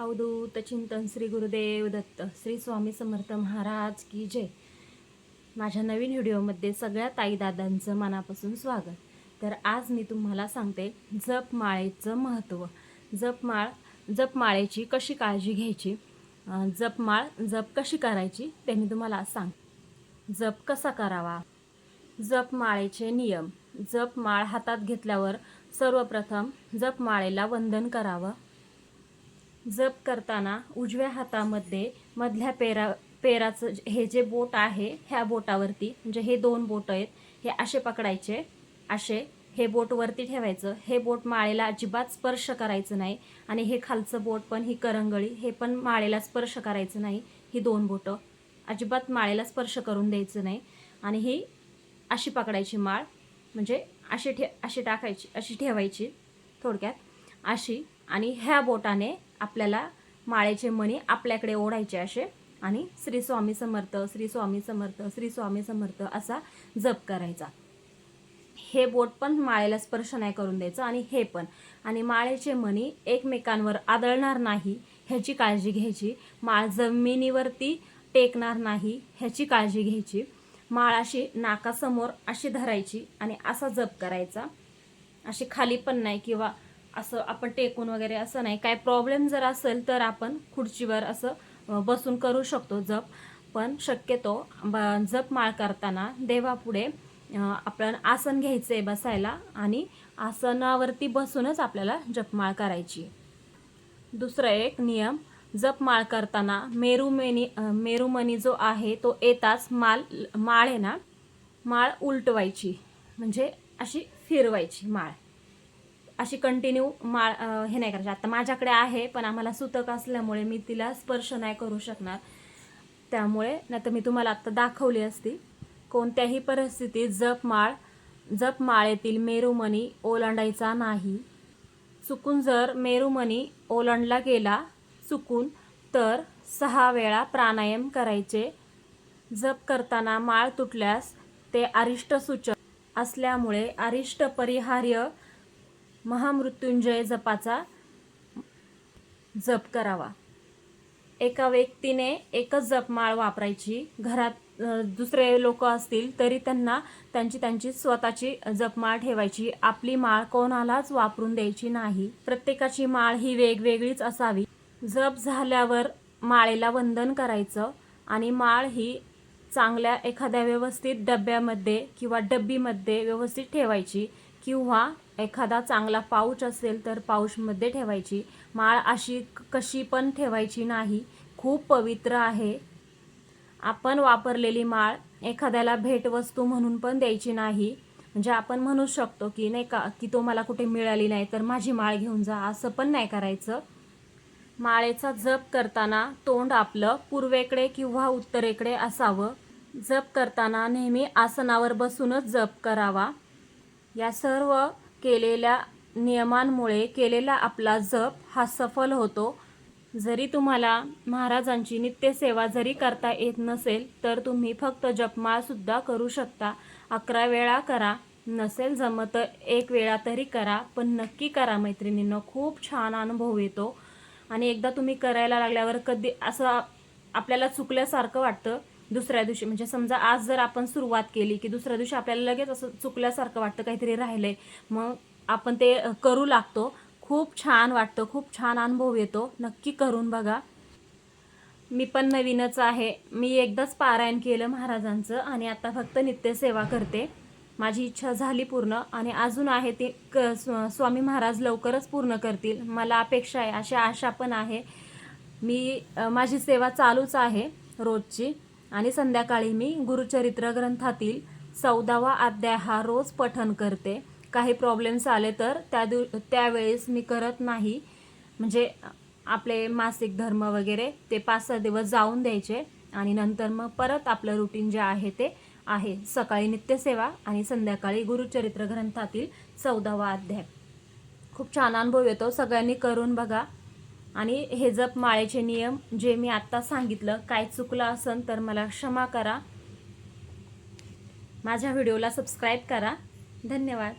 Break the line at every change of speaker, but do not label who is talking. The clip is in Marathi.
अवधूत चिंतन श्री गुरुदेव दत्त श्री स्वामी समर्थ महाराज की जय. माझ्या नवीन व्हिडिओमध्ये सगळ्या ताईदादांचं मनापासून स्वागत. तर आज मी तुम्हाला सांगते जपमाळेचं महत्त्व. जपमाळ जपमाळेची कशी काळजी घ्यायची? जपमाळ जप कशी करायची ते मी तुम्हाला आज सांग जप कसा करावा? जपमाळेचे नियम. जपमाळ हातात घेतल्यावर सर्वप्रथम जपमाळेला वंदन करावं. जप करताना उजव्या हातामध्ये मधल्या पेरा पेराचं जे- हे जे बोट आहे ह्या बोटावरती म्हणजे हे दोन बोट आहेत हे असे पकडायचे असे हे बोट वरती ठेवायचं हे बोट माळेला अजिबात स्पर्श करायचं नाही आणि हे खालचं बोट पण ही करंगळी हे पण माळेला स्पर्श करायचं नाही ही दोन बोटं अजिबात माळेला स्पर्श करून द्यायचं नाही आणि ही अशी पकडायची माळ म्हणजे अशी ठे अशी टाकायची अशी ठेवायची थोडक्यात अशी आणि ह्या बोटाने आपल्याला माळेचे मणी आपल्याकडे ओढायचे असे आणि श्री स्वामी समर्थ श्री स्वामी समर्थ श्री स्वामी समर्थ असा जप करायचा. हे बोट पण माळेला स्पर्श नाही करून द्यायचं आणि हे पण. आणि माळेचे मणी एकमेकांवर आदळणार नाही ह्याची काळजी घ्यायची. माळ जमिनीवरती टेकणार नाही ह्याची काळजी घ्यायची. माळ अशी नाकासमोर अशी धरायची आणि असा जप करायचा. अशी खाली पण नाही किंवा असं आपण टेकून वगैरे असं नाही. काय प्रॉब्लेम जर असेल तर आपण खुर्चीवर असं बसून करू शकतो जप. पण शक्यतो ब- जप माळ करताना देवापुढे आपण आसन घ्यायचं आहे बसायला आणि आसनावरती बसूनच आपल्याला जपमाळ करायची. दुसरा एक नियम जपमाळ करताना मेरुमेनी मेरुमणी जो आहे तो येताच माल माळ आहे ना माळ उलटवायची. म्हणजे अशी फिरवायची माळ. अशी कंटिन्यू माळ हे नाही करायची. आता माझ्याकडे आहे पण आम्हाला सुतक असल्यामुळे मी तिला स्पर्श नाही करू शकणार. त्यामुळे नाही तर मी तुम्हाला आत्ता दाखवली असती कोणत्याही परिस्थितीत जप माळ जपमाळेतील मेरुमणी ओलांडायचा नाही. चुकून जर मेरुमणी ओलांडला गेला चुकून तर सहा वेळा प्राणायाम करायचे. जप करताना माळ तुटल्यास ते अरिष्ट सूचक असल्यामुळे अरिष्ट परिहार्य महामृत्युंजय जपाचा जप करावा. एका व्यक्तीने एकच जपमाळ वापरायची. घरात दुसरे लोक असतील तरी त्यांना त्यांची त्यांची स्वतःची जपमाळ ठेवायची. आपली माळ कोणालाच वापरून द्यायची नाही. प्रत्येकाची माळ ही वेगवेगळीच असावी. जप झाल्यावर माळेला वंदन करायचं आणि माळ ही चांगल्या एखाद्या व्यवस्थित डब्यामध्ये किंवा डब्बीमध्ये व्यवस्थित ठेवायची. किंवा एखादा चांगला पाऊच असेल तर पाऊचमध्ये ठेवायची. माळ अशी कशी पण ठेवायची नाही. खूप पवित्र आहे. आपण वापरलेली माळ एखाद्याला भेटवस्तू म्हणून पण द्यायची नाही. म्हणजे आपण म्हणू शकतो की नाही का की तो मला कुठे मिळाली नाही तर माझी माळ घेऊन जा असं पण नाही करायचं. माळेचा जप करताना तोंड आपलं पूर्वेकडे किंवा उत्तरेकडे असावं. जप करताना नेहमी आसनावर बसूनच जप करावा. या सर्व केलेल्या नियमांमुळे केलेला आपला जप हा सफल होतो. जरी तुम्हाला महाराजांची नित्यसेवा जरी करता येत नसेल तर तुम्ही फक्त जपमाळसुद्धा करू शकता. अकरा वेळा करा नसेल जमत एक वेळा तरी करा पण नक्की करा मैत्रिणींना खूप छान अनुभव येतो. आणि एकदा तुम्ही करायला लागल्यावर कधी असं आपल्याला चुकल्यासारखं वाटतं दुसऱ्या दिवशी म्हणजे समजा आज जर आपण सुरुवात केली की दुसऱ्या दिवशी आपल्याला लगेच असं चुकल्यासारखं वाटतं काहीतरी राहिलंय मग आपण ते करू लागतो. खूप छान वाटतं खूप छान अनुभव येतो. नक्की करून बघा. मी पण नवीनच आहे. मी एकदाच पारायण केलं महाराजांचं आणि आता फक्त नित्यसेवा करते. माझी इच्छा झाली पूर्ण आणि अजून आहे ते क स्व- स्वामी महाराज लवकरच पूर्ण करतील. मला अपेक्षा आहे अशी आशा पण आहे. मी माझी सेवा चालूच आहे रोजची. आणि संध्याकाळी मी गुरुचरित्र ग्रंथातील चौदावा अध्याय हा रोज पठन करते. काही प्रॉब्लेम्स आले तर त्या दिव त्यावेळेस मी करत नाही. म्हणजे आपले मासिक धर्म वगैरे ते पाच सहा दिवस जाऊन द्यायचे आणि नंतर मग परत आपलं रुटीन जे आहे ते आहे. सकाळी नित्यसेवा आणि संध्याकाळी गुरुचरित्र ग्रंथातील चौदावा अध्याय. खूप छान अनुभव येतो. सगळ्यांनी करून बघा. आणि हे जप माळेचे नियम जे मी आत्ता सांगितलं काय चुकलं असेल तर मला क्षमा करा. माझ्या व्हिडिओला सबस्क्राईब करा. धन्यवाद.